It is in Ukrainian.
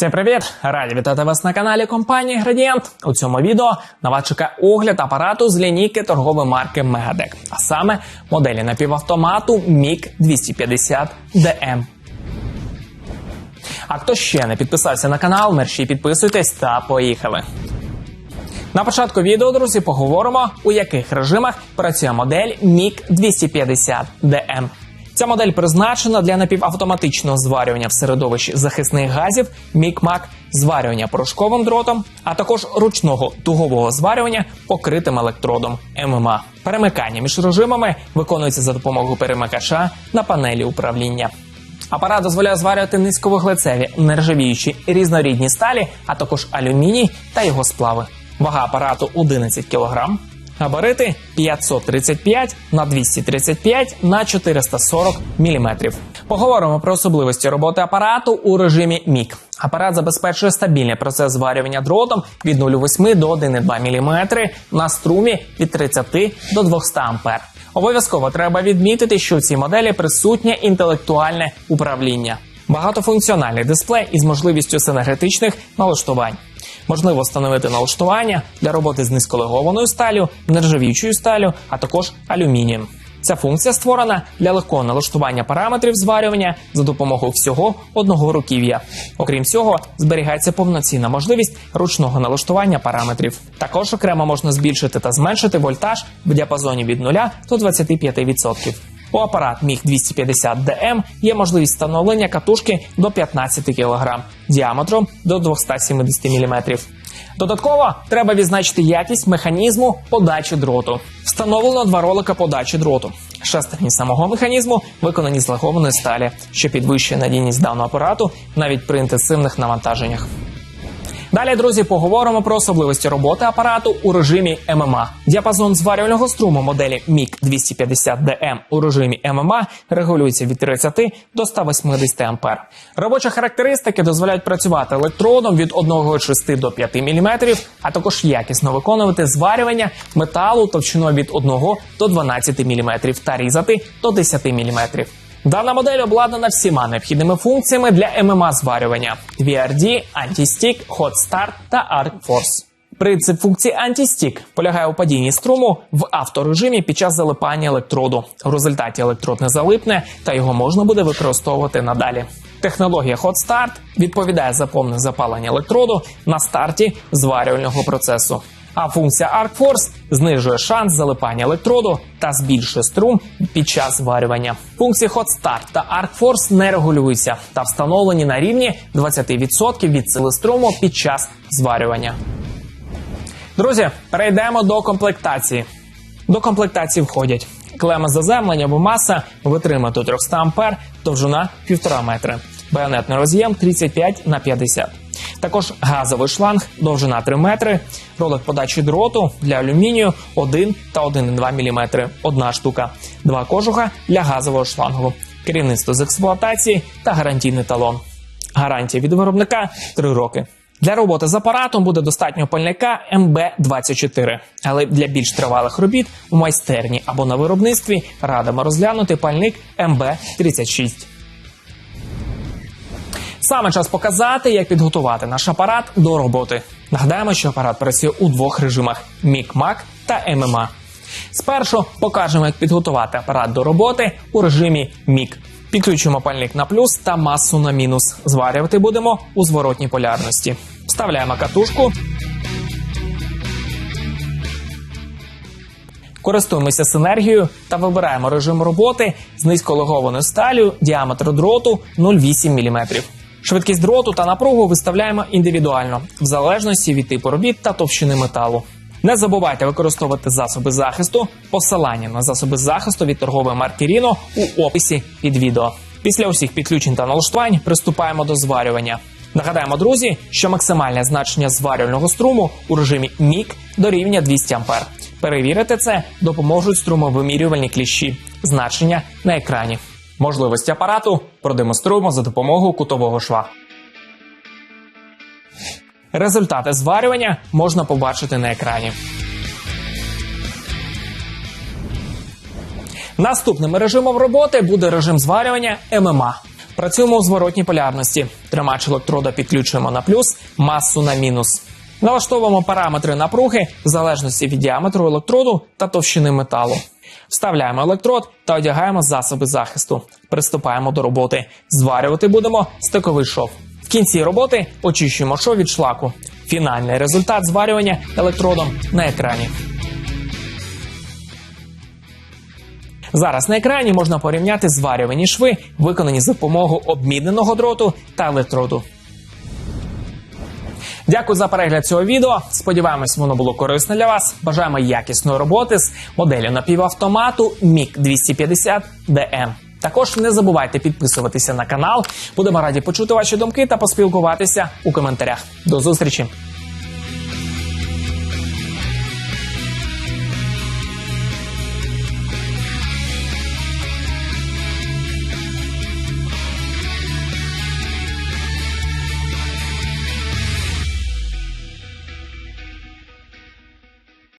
Всім привіт! Раді вітати вас на каналі компанії Градієнт. У цьому відео на вас чекає огляд апарату з лінійки торгової марки Megadec, а саме моделі напівавтомату MiG 250 DM. А хто ще не підписався на канал, мерщій підписуйтесь та поїхали. На початку відео, друзі, поговоримо, у яких режимах працює модель MiG 250 DM. Ця модель призначена для напівавтоматичного зварювання в середовищі захисних газів, мік-мак, зварювання порошковим дротом, а також ручного тугового зварювання покритим електродом ММА. Перемикання між режимами виконується за допомогою перемикача на панелі управління. Апарат дозволяє зварювати низьковуглецеві, нержавіючі різнорідні сталі, а також алюміній та його сплави. Вага апарату 11 кг. Габарити 535 на 235 на 440 мм. Поговоримо про особливості роботи апарату у режимі МІК. Апарат забезпечує стабільний процес зварювання дротом від 0,8 до 1,2 мм на струмі від 30 до 200 А. Обов'язково треба відмітити, що в цій моделі присутнє інтелектуальне управління. Багатофункціональний дисплей із можливістю синергетичних налаштувань. Можливо встановити налаштування для роботи з низьколегованою сталю, нержавіючою сталю, а також алюмінієм. Ця функція створена для легкого налаштування параметрів зварювання за допомогою всього одного руків'я. Окрім цього, зберігається повноцінна можливість ручного налаштування параметрів. Також окремо можна збільшити та зменшити вольтаж в діапазоні від 0 до 25%. У апарат MiG 250 DM є можливість встановлення катушки до 15 кг діаметром до 270 мм. Додатково треба відзначити якість механізму подачі дроту. Встановлено два ролика подачі дроту. Шестерні самого механізму виконані з лагованої сталі, що підвищує надійність даного апарату навіть при інтенсивних навантаженнях. Далі, друзі, поговоримо про особливості роботи апарату у режимі ММА. Діапазон зварювального струму моделі MiG 250 DM у режимі ММА регулюється від 30 до 180 А. Робочі характеристики дозволяють працювати електродом від 1,6 до 5 мм, а також якісно виконувати зварювання металу товщиною від 1 до 12 мм та різати до 10 мм. Дана модель обладнана всіма необхідними функціями для ММА зварювання: VRD, Anti-Stick, Hot Start та Arc Force. Принцип функції Anti-Stick полягає у падінні струму в авторежимі під час залипання електроду. В результаті електрод не залипне, та його можна буде використовувати надалі. Технологія Hot Start відповідає за повне запалення електроду на старті зварювального процесу. А функція Arc Force знижує шанс залипання електроду та збільшує струм під час зварювання. Функції Hot Start та Arc Force не регулюються та встановлені на рівні 20% від сили струму під час зварювання. Друзі, перейдемо до комплектації. До комплектації входять клема заземлення або маса витримати до 300 А, довжина 1,5 метри, байонетний роз'єм 35 на 50 також газовий шланг, довжина 3 метри, ролик подачі дроту для алюмінію 1 та 1,2 мм, одна штука, два кожуха для газового шлангу, керівництво з експлуатації та гарантійний талон. Гарантія від виробника 3 роки. Для роботи з апаратом буде достатньо пальника МБ-24, але для більш тривалих робіт у майстерні або на виробництві радимо розглянути пальник МБ-36. Саме час показати, як підготувати наш апарат до роботи. Нагадаємо, що апарат працює у двох режимах: мік-мак та ММА. Спершу покажемо, як підготувати апарат до роботи у режимі мік. Підключуємо пальник на плюс та масу на мінус. Зварювати будемо у зворотній полярності. Вставляємо катушку. Користуємося синергією та вибираємо режим роботи з низьколегованою сталю діаметр дроту 0,8 мм. Швидкість дроту та напругу виставляємо індивідуально, в залежності від типу робіт та товщини металу. Не забувайте використовувати засоби захисту, посилання на засоби захисту від торгової марки Rino у описі під відео. Після усіх підключень та налаштувань приступаємо до зварювання. Нагадаємо, друзі, що максимальне значення зварювального струму у режимі мік дорівнює 200 А. Перевірити це допоможуть струмовимірювальні кліщі, значення на екрані. Можливості апарату продемонструємо за допомогою кутового шва. Результати зварювання можна побачити на екрані. Наступним режимом роботи буде режим зварювання ММА. Працюємо у зворотній полярності. Тримач електрода підключуємо на плюс, масу на мінус. Налаштовуємо параметри напруги в залежності від діаметру електроду та товщини металу. Вставляємо електрод та одягаємо засоби захисту. Приступаємо до роботи. Зварювати будемо стиковий шов. В кінці роботи очищуємо шов від шлаку. Фінальний результат зварювання електродом на екрані. Зараз на екрані можна порівняти зварювані шви, виконані за допомогою обміненого дроту та електроду. Дякую за перегляд цього відео. Сподіваємось, воно було корисне для вас. Бажаємо якісної роботи з моделлю напівавтомату мік 250 DM. Також не забувайте підписуватися на канал. Будемо раді почути ваші думки та поспілкуватися у коментарях. До зустрічі!